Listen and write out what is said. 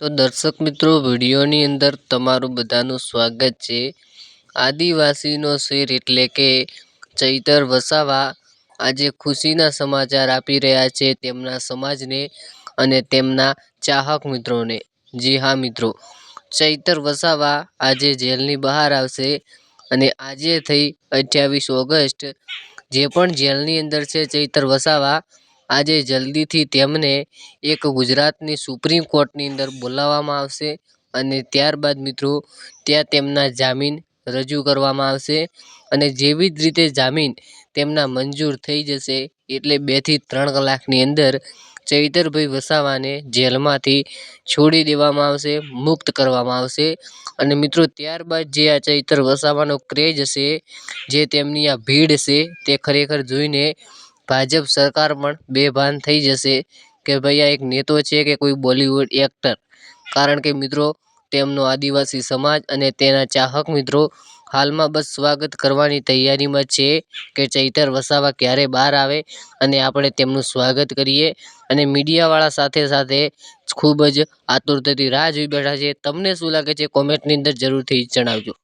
તો દર્શક મિત્રો, વિડીયોની અંદર તમારું બધાનું સ્વાગત છે. આદિવાસીનો શેર એટલે કે ચૈતર વસાવા આજે ખુશીના સમાચાર આપી રહ્યા છે તેમના સમાજને અને તેમના ચાહક મિત્રોને. જી હા મિત્રો, ચૈતર વસાવા આજે જેલની બહાર આવશે અને આજે થઈ અઠ્યાવીસ ઓગસ્ટ, જે પણ જેલની અંદર છે ચૈતર વસાવા આજે જલ્દીથી તેમને એક ગુજરાતની સુપ્રીમ કોર્ટની અંદર બોલાવવામાં આવશે અને ત્યારબાદ મિત્રો, ત્યાં તેમના જામીન રજૂ કરવામાં આવશે અને જેવી જ રીતે જામીન તેમના મંજૂર થઈ જશે એટલે બેથી ત્રણ કલાકની અંદર ચૈતરભાઈ વસાવાને જેલમાંથી છોડી દેવામાં આવશે, મુક્ત કરવામાં આવશે અને મિત્રો, ત્યારબાદ જે આ ચૈતર વસાવાનો ક્રેઝ હશે, જે તેમની આ ભીડ છે તે ખરેખર જોઈને ભાજપ સરકાર પણ બેભાન થઈ જશે કે ભાઈ આ એક નેતો છે કે કોઈ બોલિવૂડ એક્ટર? કારણ કે મિત્રો, તેમનો આદિવાસી સમાજ અને તેના ચાહક મિત્રો હાલમાં બસ સ્વાગત કરવાની તૈયારીમાં છે કે ચૈતર વસાવા ક્યારે બહાર આવે અને આપણે તેમનું સ્વાગત કરીએ અને મીડિયાવાળા સાથે સાથે ખૂબ જ આતુરતાથી રાહ જોઈ બેઠા છે. તમને શું લાગે છે? કોમેન્ટની અંદર જરૂરથી જણાવજો.